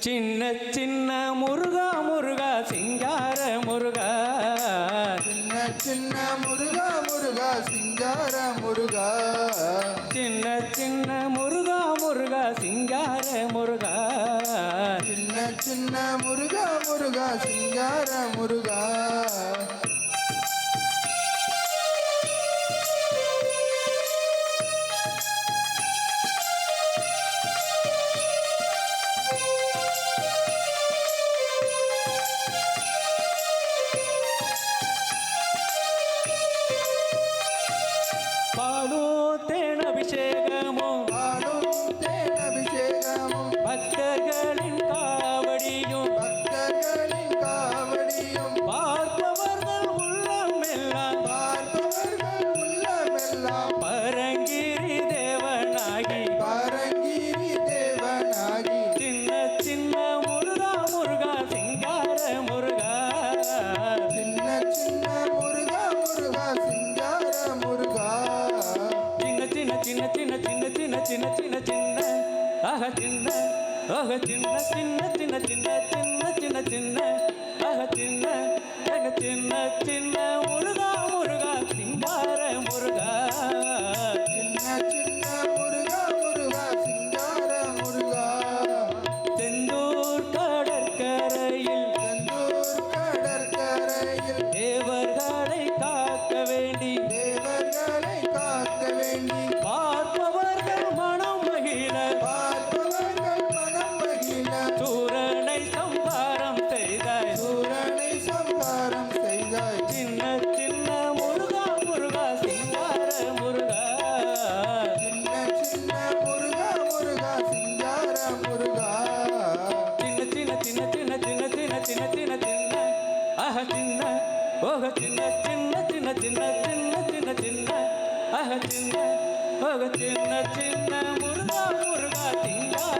சின்ன சின்ன முருகா முருகா சிங்கார முருகா. சின்ன சின்ன முருகா முருகா சிங்கார முருகா. சின்ன சின்ன முருகா முருகா சிங்கார முருகா. சின்ன சின்ன முருகா முருகா சிங்கார முருகா. உள்ளமெல்லாம் பரங்கிரி தேவனாகி பரங்கிரி தேவனாகி. சின்ன சின்ன முருகா முருகா சிங்கார முருகா. சின்ன சின்ன முருகா முருகா சிங்கார முருகா. சின்ன சின்ன சின்ன சின்ன சின்ன சின்ன சின்ன சின்ன சின்ன. ஆக சின்ன. ஆக சின்ன சின்ன சின்ன சின்ன சின்ன சின்ன சின்ன. ஆக சின்ன. சின்ன சின்ன முருகா முருகா சிங்கார முருகா. ஓஹ சின்ன சின்ன சின்ன சின்ன சின்ன சின்ன சின்ன ஆஹ சின்ன ஓஹ சின்ன சின்ன முருகா முருகா சிங்கார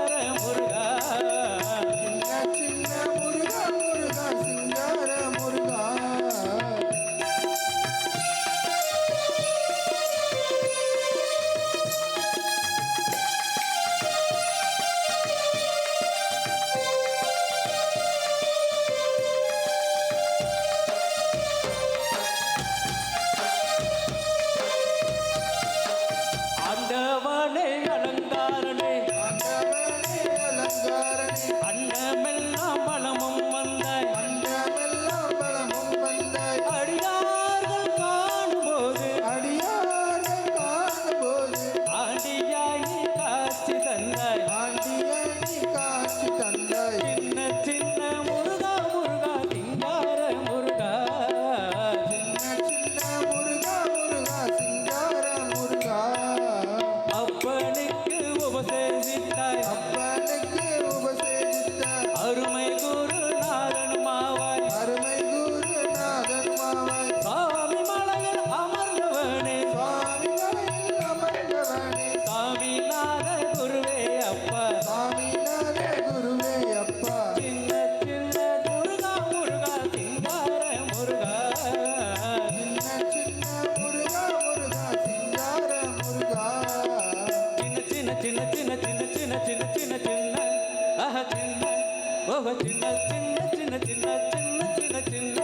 ஓஹோ சின்ன சின்ன சின்ன சின்ன சின்ன சின்ன சின்ன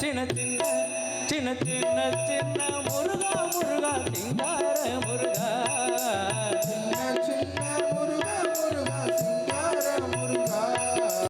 சின்ன சின்ன சின்ன சின்ன சின்ன முருகா முருகா திங்கா